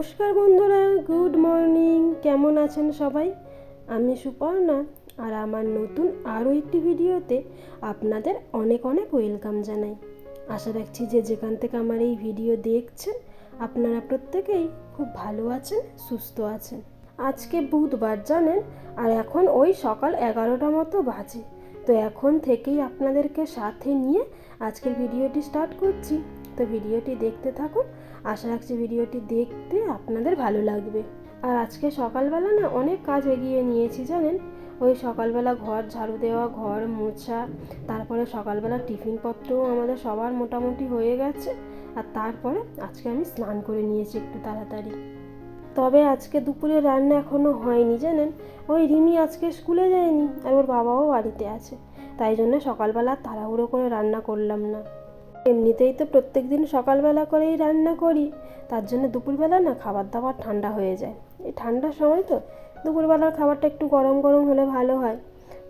নমস্কার বন্ধুরা good morning কেমন আছেন সবাই? আমি সুপর্ণা আর আমার নতুন আরও একটি ভিডিওতে আপনাদের অনেক অনেক ওয়েলকাম জানাই। আশা রাখছি যে যেখান থেকে আমার এই ভিডিও দেখছেন, আপনারা প্রত্যেকেই খুব ভালো আছেন, সুস্থ আছেন। আজকে বুধবার জানেন, আর এখন ওই সকাল এগারোটা মতো বাজে। তো এখন থেকেই আপনাদেরকে সাথে নিয়ে আজকের ভিডিওটি স্টার্ট করছি। তো ভিডিওটি দেখতে থাকুন। আশা রাখছি ভিডিওটি দেখতে আপনাদের ভালো লাগবে। আর আজকে সকালবেলা না অনেক কাজ এগিয়ে নিয়েছি জানেন? ওই সকালবেলা ঘর ঝাড়ু দেওয়া, ঘর মোছা, তারপরে সকালবেলা টিফিনপত্রও আমাদের সবার মোটামুটি হয়ে গেছে। আর তারপরে আজকে আমি স্নান করে নিয়েছি একটু তাড়াতাড়ি। তবে আজকে দুপুরে রান্না এখনও হয়নি জানেন? ওই রিমি আজকে স্কুলে যায়নি আর ওর বাবাও বাড়িতে আছে। তাই জন্য সকালবেলা তাড়াহুড়ো করে রান্না করলাম না। এমনিতেই তো প্রত্যেক দিন সকালবেলা করেই রান্না করি। তার জন্য দুপুরবেলা না খাবার দাবার ঠান্ডা হয়ে যায়। এই ঠান্ডার সময় তো দুপুরবেলার খাবারটা একটু গরম গরম হলে ভালো হয়।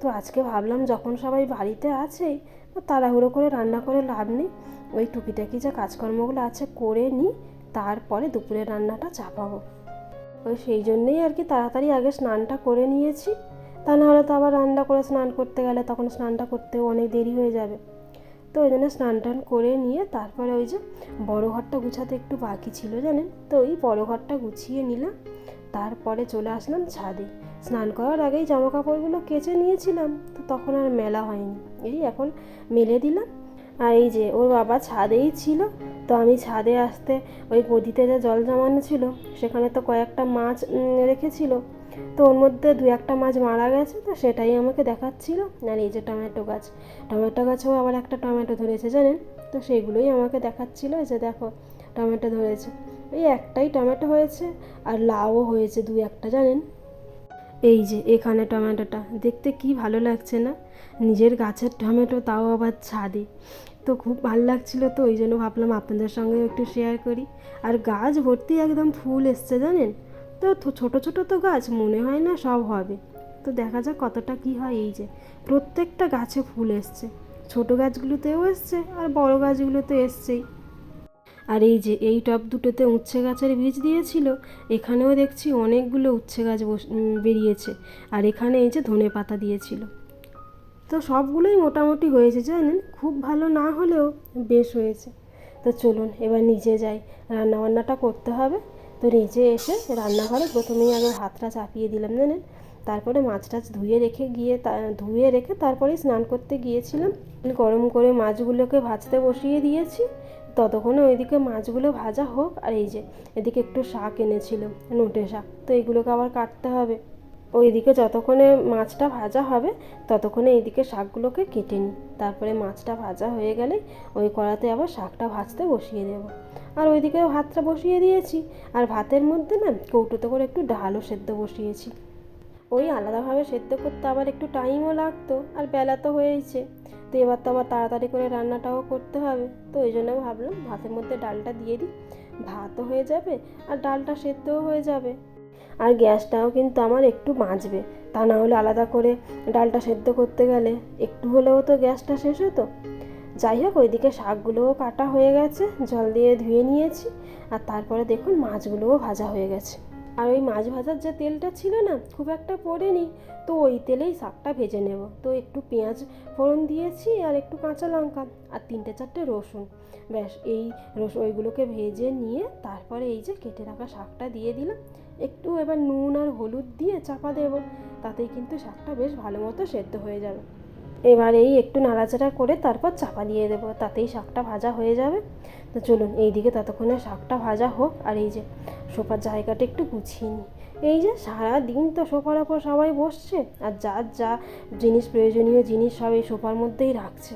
তো আজকে ভাবলাম যখন সবাই বাড়িতে আছেই তো তাড়াহুড়ো করে রান্না করে লাভ নেই। ওই টুকিটাকি যা কাজকর্মগুলো আছে করে নিই, তারপরে দুপুরের রান্নাটা চাপাবো। ওই সেই জন্যেই আর কি তাড়াতাড়ি আগে স্নানটা করে নিয়েছি। তা নাহলে তো আবার রান্না করে স্নান করতে গেলে তখন স্নানটা করতেও অনেক দেরি হয়ে যাবে। তো ওই জন্য স্নান টান করে নিয়ে তারপরে ওই যে বড় ঘরটা গুছাতে একটু বাকি ছিল জানেন? তো ওই বড় ঘরটা গুছিয়ে নিলাম। তারপরে চলে আসলাম ছাদে। স্নান করার আগেই জামা কাপড়গুলো কেচে নিয়েছিলাম। তো তখন আর মেলা হয়নি। এই এখন মেলে দিলাম। আর এই যে, ওর বাবা ছাদেই ছিল, তো আমি ছাদে আসতে ওই গদিতে যে জল জমানো ছিল, সেখানে তো কয়েকটা মাছ রেখেছিল। তো ওর মধ্যে দু একটা মাছ মারা গেছে, তো সেটাই আমাকে দেখাচ্ছিল। আর এই যে টমেটো গাছ, টমেটো গাছেও আবার একটা টমেটো ধরেছে, জানেন? তো সেগুলোই আমাকে দেখাচ্ছিল যে দেখো, টমেটো ধরেছে। এই একটাই টমেটো হয়েছে, আর লাউও হয়েছে দু একটা, জানেন? এই যে, এখানে টমেটোটা, দেখতে কি ভালো লাগছে না? নিজের গাছের টমেটো তাও আবার ছাদে। তো খুব ভালো লাগছিল তো, ওই জন্য ভাবলাম আপনাদের সঙ্গে একটু শেয়ার করি। আর গাছ ভর্তি একদম ফুল এসছে জানেন? তো ছোট ছোট তো গাছ, মনে হয় না সব হবে। তো দেখা যাক কতটা কি হয় এই যে, প্রত্যেকটা গাছে ফুল এসছে। ছোট গাছগুলোতেও এসছে, আর বড় গাছগুলোতে এসছেই। আর এই যে, এই টব দুটোতে উচ্ছে গাছের বীজ দিয়েছিল, এখানেও দেখছি অনেকগুলো উচ্ছে গাছ বেরিয়েছে। আর এখানে এই যে ধনে পাতা দিয়েছিল। তো সবগুলোই মোটামুটি হয়েছে, জানেন? খুব ভালো না হলেও বেশ হয়েছে। তো চলুন, এবার নিচে যাই। রান্নাবান্নাটা করতে হবে। তো নিচে এসে রান্নাঘরে প্রথমেই আগে হাতটা চাপিয়ে দিলাম, জানেন? তারপরে মাছ টাছ ধুয়ে রেখে গিয়ে ধুয়ে রেখে তারপরে স্নান করতে গিয়েছিলাম। গরম করে মাছগুলোকে ভাজতে বসিয়ে দিয়েছি। ততক্ষণে ওইদিকে মাছগুলো ভাজা হোক, আর এই যে, এদিকে একটু শাক এনেছিল, নোটে শাক। তো এগুলোকে আবার কাটতে হবে। ওইদিকে যতক্ষণে মাছটা ভাজা হবে, ততক্ষণে এইদিকে শাকগুলোকে কেটে নিই। তারপরে মাছটা ভাজা হয়ে গেলে ওই কড়াতে আবার শাকটা ভাজতে বসিয়ে দেবো। আর ওইদিকে ভাতটা বসিয়ে দিয়েছি। আর ভাতের মধ্যে না কৌটোতে করে একটু ডালও সেদ্ধ বসিয়েছি। ওই আলাদাভাবে সেদ্ধ করতে আবার একটু টাইমও লাগতো, আর বেলা তো হয়েইছে। তো এবার তো আবার তাড়াতাড়ি করে রান্নাটাও করতে হবে। তো ওই জন্য ভাবলাম ভাতের মধ্যে ডালটা দিয়ে দিই। ভাতও হয়ে যাবে, আর ডালটা সেদ্ধও হয়ে যাবে। আর গ্যাসটাও কিন্তু আমার একটু বাঁচবে। তা না হলে আলাদা করে ডালটা সেদ্ধ করতে গেলে একটু হলেও তো গ্যাসটা শেষ হতো। যাই হোক, ওইদিকে শাকগুলোও কাটা হয়ে গেছে, জল দিয়ে ধুয়ে নিয়েছি। আর তারপরে দেখুন মাছগুলোও ভাজা হয়ে গেছে। আর ওই মাছ ভাজার যে তেলটা ছিল না, খুব একটা পড়েনি। তো ওই তেলেই শাকটা ভেজে নেব। তো একটু পেঁয়াজ ফোড়ন দিয়েছি আর একটু কাঁচা লঙ্কা আর তিনটে চারটে রসুন। ব্যাস, এই রস, ওইগুলোকে ভেজে নিয়ে তারপরে এই যে কেটে রাখা শাকটা দিয়ে দিলাম। একটু এবার নুন আর হলুদ দিয়ে চাপা দেবো। তাতেই কিন্তু শাকটা বেশ ভালো মতো সেদ্ধ হয়ে যাবে। এবার এই একটু নাড়াচাড়া করে তারপর চাপা দিয়ে দেবো, তাতেই শাকটা ভাজা হয়ে যাবে। তো চলুন এইদিকে ততক্ষণে শাকটা ভাজা হোক, আর এই যে সোফার জায়গাটা একটু গুছিয়ে নিই। এই যে সারা দিন তো সোফার ওপর সবাই বসছে, আর যার যা জিনিস প্রয়োজনীয় জিনিস সব এই সোফার মধ্যেই রাখছে।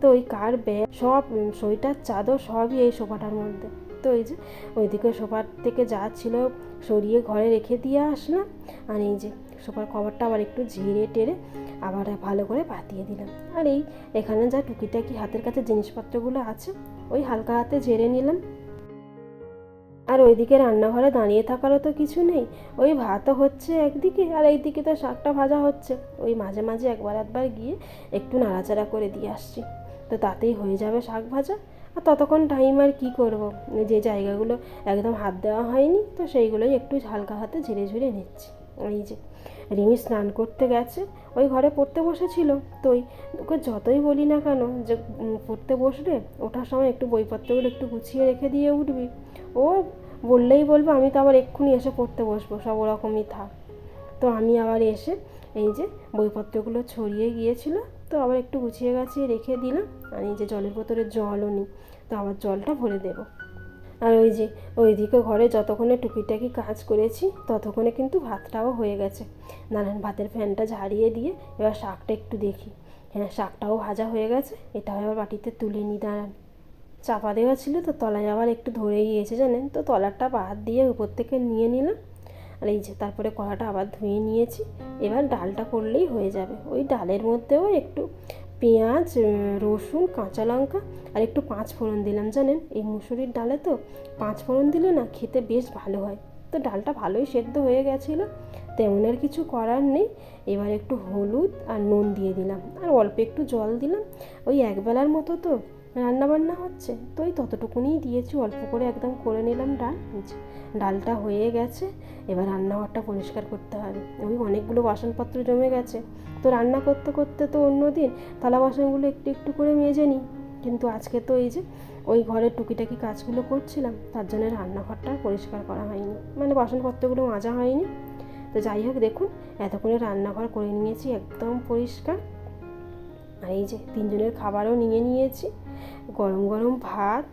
তো ওই কার ব্যাগ, সব সোয়েটার, চাদর সবই এই সোফাটার মধ্যে। তো এই যে ওইদিকে সোফার থেকে যা ছিল সরিয়ে ঘরে রেখে দিয়ে আসলাম, আর এই যে সোফার কভারটা আবার একটু ঝেড়ে টেরে আবার ভালো করে পাতিয়ে দিলাম। আর এই এখানে যা টুকিটাকি হাতের কাছে জিনিসপত্রগুলো আছে, ওই হালকা হাতে ঝেড়ে নিলাম। আর ওইদিকে রান্নাঘরে দাঁড়িয়ে থাকারও তো কিছু নেই, ওই ভাতও হচ্ছে একদিকে আর এইদিকে তো শাকটা ভাজা হচ্ছে। ওই মাঝে মাঝে একবার একবার গিয়ে একটু নাড়াচাড়া করে দিয়ে আসছি। তো তাতেই হয়ে যাবে শাক ভাজা। আর ততক্ষণ টাইম আর কী করব? যে জায়গাগুলো একদম হাত দেওয়া হয়নি, তো সেইগুলোই একটু হালকা হাতে ঝেড়ে ঝুড়ে নিচ্ছি। এই যে। রিমি স্নান করতে গেছে। ওই ঘরে পড়তে বসেছিল। তো ওই ওকে যতই বলি না কেন যে পড়তে বসলে ওঠার সময় একটু বইপত্রগুলো একটু গুছিয়ে রেখে দিয়ে উঠবি। ও বললেই বলব, আমি তো আবার এক্ষুনি এসে পড়তে বসবো, সব ওরকমই থাক। তো আমি আবার এসে এই যে বইপত্রগুলো ছড়িয়ে গিয়েছিল, তো আবার একটু গুছিয়ে গাছিয়ে রেখে দিলাম। আর এই যে জলের বোতলে জলও নিই, তো আবার জলটা ভরে দেবো। আর ওই যে, ওইদিকে ঘরে যতক্ষণে টুকিটাকি কাজ করেছি, ততক্ষণে কিন্তু ভাতটাও হয়ে গেছে। নানান ভাতের ফ্যানটা ঝাড়িয়ে দিয়ে এবার শাকটা একটু দেখি। হ্যাঁ শাকটাও ভাজা হয়ে গেছে, এটাও এবার বাটিতে তুলে নিই দাঁড়ান। চাপা দেওয়া ছিল তো তলায় আবার একটু ধরে গিয়েছে, জানেন তো? তলারটা বাদ দিয়ে উপর থেকে নিয়ে নিলাম। আর এই যে, তারপরে কড়াটা আবার ধুয়ে নিয়েছি। এবার ডালটা করলেই হয়ে যাবে। ওই ডালের মধ্যেও একটু পেঁয়াজ রসুন, কাঁচা লঙ্কা আর একটু পাঁচ ফোড়ন দিলাম, জানেন? এই মুসুরির ডালে তো পাঁচ ফোড়ন দিলে না খেতে বেশ ভালো হয়। তো ডালটা ভালোই সেদ্ধ হয়ে গেছিল, তেমন আর কিছু করার নেই। এবার একটু হলুদ আর নুন দিয়ে দিলাম। আর অল্প একটু জল দিলাম। ওই একবেলার মতো তো রান্না বান্না হচ্ছে? তো ওই ততটুকুনিই দিয়েছি, অল্প করে একদম করে নিলাম ডাল। ডালটা হয়ে গেছে, এবার রান্নাঘরটা পরিষ্কার করতে হবে। ওই অনেকগুলো বাসনপত্র জমে গেছে। তো রান্না করতে করতে তো অন্য দিন থালা বাসনগুলো একটু একটু করে মেজে নিই। কিন্তু আজকে তো এই যে ওই ঘরের টুকিটাকি কাজগুলো করছিলাম, তার জন্য রান্নাঘরটা পরিষ্কার করা হয়নি। মানে বাসনপত্রগুলো মাজা হয়নি। তো যাই হোক দেখুন, এতক্ষণে রান্নাঘর করে নিয়েছি, একদম পরিষ্কার। আর এই যে তিনজনের খাবারও নিয়ে নিয়েছি। গরম গরম ভাত,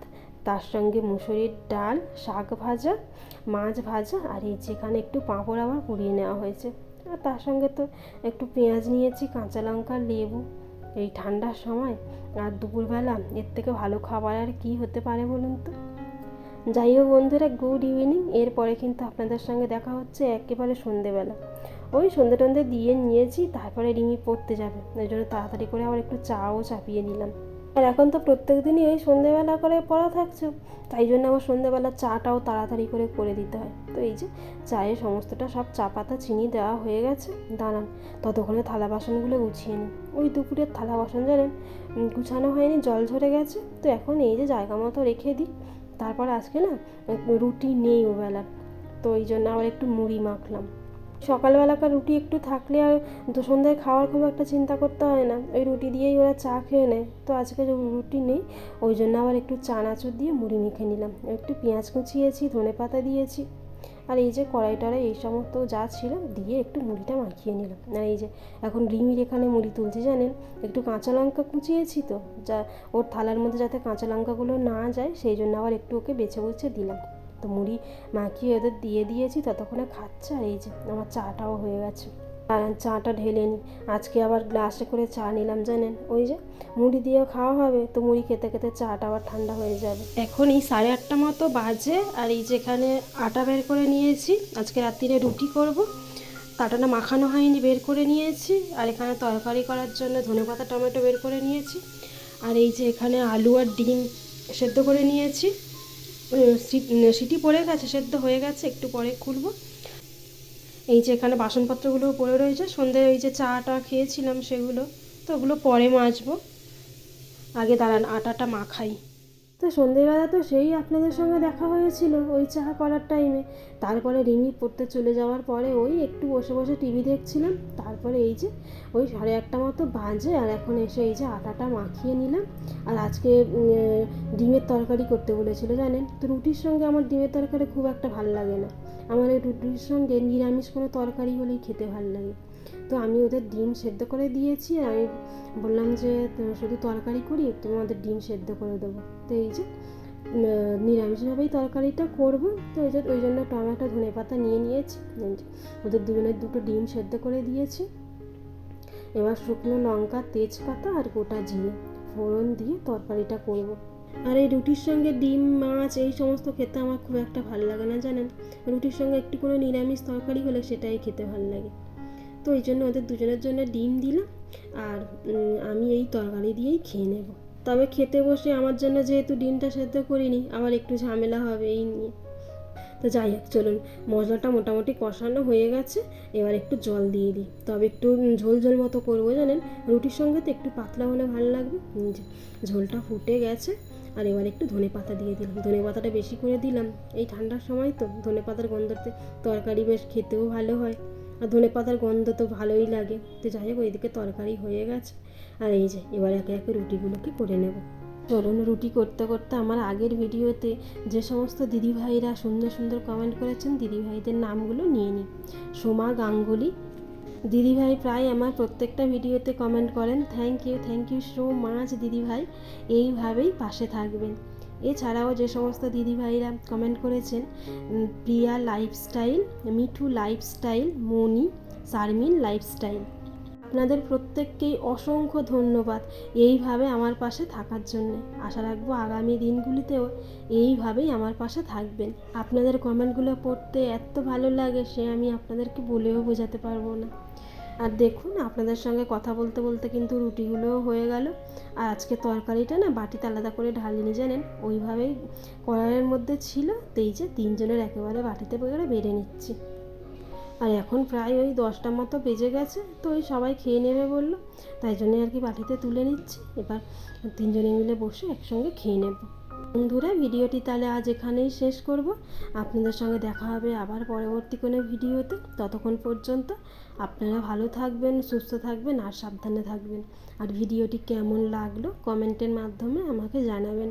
তার সঙ্গে মুসুরির ডাল, শাক ভাজা, মাছ ভাজা, আর এই যেখানে একটু পাঁপড় আবার পুড়িয়ে নেওয়া হয়েছে। আর তার সঙ্গে তো একটু পেঁয়াজ নিয়েছি, কাঁচা লঙ্কা, লেবু। এই ঠান্ডার সময় আর দুপুরবেলা এর থেকে ভালো খাবার আর কি হতে পারে বলুন তো? যাই হোক বন্ধুরা, গুড ইভিনিং। এরপরে কিন্তু আপনাদের সঙ্গে দেখা হচ্ছে একেবারে সন্ধেবেলা। ওই সন্ধে টন্ধে দিয়ে নিয়েছি, তারপরে রিমি পড়তে যাবে। ওই জন্য তাড়াতাড়ি করে আবার একটু চাও চাপিয়ে নিলাম। আর এখন তো প্রত্যেক দিনই ওই সন্ধেবেলা করে পড়া থাকছে, তাই জন্য আবার সন্ধেবেলা চাটাও তাড়াতাড়ি করে করে দিতে হয়। তো এই যে চায়ে সমস্তটা সব চা পাতা চিনি দেওয়া হয়ে গেছে, দাঁড়ান, ততক্ষণে থালা বাসনগুলো গুছিয়ে নিই। ওই দুপুরের থালা বাসন জানেন গুছানো হয়নি, জল ঝরে গেছে। তো এখন এই যে জায়গা মতো রেখে দিই। তারপর আজকে না, রুটি নেই ওবেলার। তো এই জন্য আবার একটু মুড়ি মাখলাম। সকালবেলাকার রুটি একটু থাকলে আর সন্ধ্যায় খাওয়ার খুব একটা চিন্তা করতে হয় না। ওই রুটি দিয়েই ওরা চা খেয়ে নেয়। তো আজকে রুটি নেই, ওই জন্য আবার একটু চানাচুর দিয়ে মুড়ি মেখে নিলাম। একটু পেঁয়াজ কুচিয়েছি, ধনে পাতা দিয়েছি। আর এই যে কড়াই টড়াই এই সমস্ত যা ছিল দিয়ে একটু মুড়িটা মাখিয়ে নিলাম। আর এই যে এখন রিমির এখানে মুড়ি তুলছি, জানেন? একটু কাঁচা লঙ্কা কুচিয়েছি তো, যা ওর থালার মধ্যে যাতে কাঁচা লঙ্কাগুলো না যায়, সেই জন্য আবার একটু ওকে বেছে বুছে দিলাম। তো মুড়ি মাখিয়ে ওদের দিয়ে দিয়েছি, ততক্ষণে খাচ্ছে আর এই যে আমার চাটাও হয়ে গেছে। চাটা ঢেলে নিই আজকে আবার গ্লাসে করে চা নিলাম জানেন? ওই যে মুড়ি দিয়েও খাওয়া হবে, তো মুড়ি খেতে খেতে চাটা আবার ঠান্ডা হয়ে যাবে। এখন এই সাড়ে আটটা মতো বাজে আর এই যেখানে আটা বের করে নিয়েছি, আজকে রাত্রিরে রুটি করব। আটাটা মাখানো হয়নি, বের করে নিয়েছি। আর এখানে তরকারি করার জন্য ধনেপাতা টমেটো বের করে নিয়েছি। আর এই যে এখানে আলু আর ডিম সেদ্ধ করে নিয়েছি। সিটি পড়ে গেছে, সেদ্ধ হয়ে গেছে, একটু পরে খুলবো। এই যে এখানে বাসনপত্রগুলো পড়ে রয়েছে সন্ধ্যে ওই যে চা টা খেয়েছিলাম সেগুলো, তো ওগুলো পরে মাজবো। আগে দাঁড়ান, আটাটা মাখাই। তো সন্ধেবেলা তো সেই আপনাদের সঙ্গে দেখা হয়েছিল ওই চাহা করার টাইমে তারপরে রিমি পড়তে চলে যাওয়ার পরে ওই একটু বসে বসে টিভি দেখছিলাম। তারপরে এই যে ওই সাড়ে আটটা মতো বাজে আর এখন এসে এই যে আটাটা মাখিয়ে নিলাম। আর আজকে ডিমের তরকারি করতে বলেছিল, জানেন? তো রুটির সঙ্গে আমার ডিমের তরকারি খুব একটা ভালো লাগে না। আমার এই রুটির সঙ্গে নিরামিষ কোনো তরকারি হলেই খেতে ভালো লাগে তো আমি ওদের ডিম সেদ্ধ করে দিয়েছি আর আমি বললাম যে শুধু তরকারি করি, তোমাদের ডিম সেদ্ধ করে দেবো। তো এই যে নিরামিষভাবেই তরকারিটা করব। তো যে, ওই জন্য টমেটো ধনে পাতা নিয়ে নিয়েছি। ওদের দুজনের দুটো ডিম সেদ্ধ করে দিয়েছি। এবার শুকনো লঙ্কা, তেজপাতা আর গোটা জিরে ফোড়ন দিয়ে তরকারিটা করব। আর এই রুটির সঙ্গে ডিম, মাছ এই সমস্ত খেতে আমার খুব একটা ভালো লাগে না, জানেন? রুটির সঙ্গে একটু কোনো নিরামিষ তরকারি হলে সেটাই খেতে ভালো লাগে। তো এই জন্য ওদের দুজনের জন্য ডিম দিলাম আর আমি এই তরকারি দিয়েই খেয়ে নেব। তবে খেতে বসে আমার জন্য যেহেতু ডিমটা সেদ্ধ করিনি, আবার একটু ঝামেলা হবে এই নিয়ে। তো যাই হোক, চলুন, মশলাটা মোটামুটি কষানো হয়ে গেছে, এবার একটু জল দিয়ে দিই। তবে একটু ঝোল ঝোল মতো করব, জানেন? রুটির সঙ্গে তো একটু পাতলা হলে ভালো লাগবে। ঝোলটা ফুটে গেছে, আর এবার একটু ধনে পাতা দিয়ে দিলাম। ধনে পাতাটা বেশি করে দিলাম। এই ঠান্ডার সময় তো ধনে পাতার গন্ধতে তরকারি বেশ খেতেও ভালো হয়। আর ধনে পাতার গন্ধ তো ভালোই লাগে। তো যাই হোক ওইদিকে তরকারি হয়ে গেছে। আর এই যে, এবার একে একে রুটিগুলোকে করে নেব। চলুন রুটি করতে করতে আমার আগের ভিডিওতে যে সমস্ত দিদিভাইরা সুন্দর সুন্দর কমেন্ট করেছেন, দিদিভাইদের নামগুলো নিয়ে নিই। সোমা গাঙ্গুলি। দিদিভাই প্রায় আমার প্রত্যেকটা ভিডিওতে কমেন্ট করেন thank you thank you so much দিদিভাই। এইভাবেই পাশে থাকবেন। এছাড়াও যে সমস্ত দিদিভাইরা কমেন্ট করেছেন Priya lifestyle Mithu lifestyle Moni Sharmin lifestyle আপনাদের প্রত্যেককেই অসংখ্য ধন্যবাদ এইভাবে আমার পাশে থাকার জন্য। আশা রাখব আগামী দিনগুলিতেও এইভাবেই আমার পাশে থাকবেন। আপনাদের কমেন্টগুলো পড়তে এত ভালো লাগে সে আমি আপনাদেরকে বলেও বোঝাতে পারব না। আর দেখুন, আপনাদের সঙ্গে কথা বলতে বলতে কিন্তু রুটিগুলোও হয়ে গেল। আর আজকে তরকারিটা না বাটিতে আলাদা করে ঢালিনি জানেন? ওইভাবেই কড়াইয়ের মধ্যে ছিল। তো এই যে তিনজনের একেবারে বাটিতে করে বেড়ে নিচ্ছি। আর এখন প্রায় ওই দশটা মতো বেজে গেছে। তো ওই সবাই খেয়ে নেবে বলল। তাই জন্য আর কি বাটিতে তুলে নিচ্ছি। এবার তিনজনে মিলে বসে একসঙ্গে খেয়ে নেব। বন্ধুরা, ভিডিওটি তাহলে আজ এখানেই শেষ করব। আপনাদের সঙ্গে দেখা হবে আবার পরবর্তী কোনো ভিডিওতে। ততক্ষণ পর্যন্ত আপনারা ভালো থাকবেন, সুস্থ থাকবেন আর সাবধানে থাকবেন। আর ভিডিওটি কেমন লাগল কমেন্টের মাধ্যমে আমাকে জানাবেন।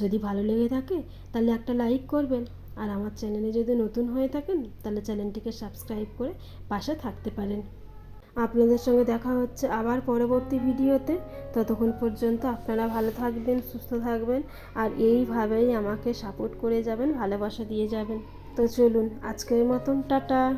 যদি ভালো লেগে থাকে তাহলে একটা লাইক করবেন। আর আমার চ্যানেলে যদি নতুন হয়ে থাকেন তাহলে চ্যানেলটিকে সাবস্ক্রাইব করে পাশে থাকতে পারেন। আপনাদের সঙ্গে দেখা হচ্ছে আবার পরবর্তী ভিডিওতে। ততক্ষণ পর্যন্ত আপনারা ভালো থাকবেন, সুস্থ থাকবেন আর এইভাবেই আমাকে সাপোর্ট করে যাবেন, ভালোবাসা দিয়ে যাবেন। তো চলুন, আজকের মতন, টাটা।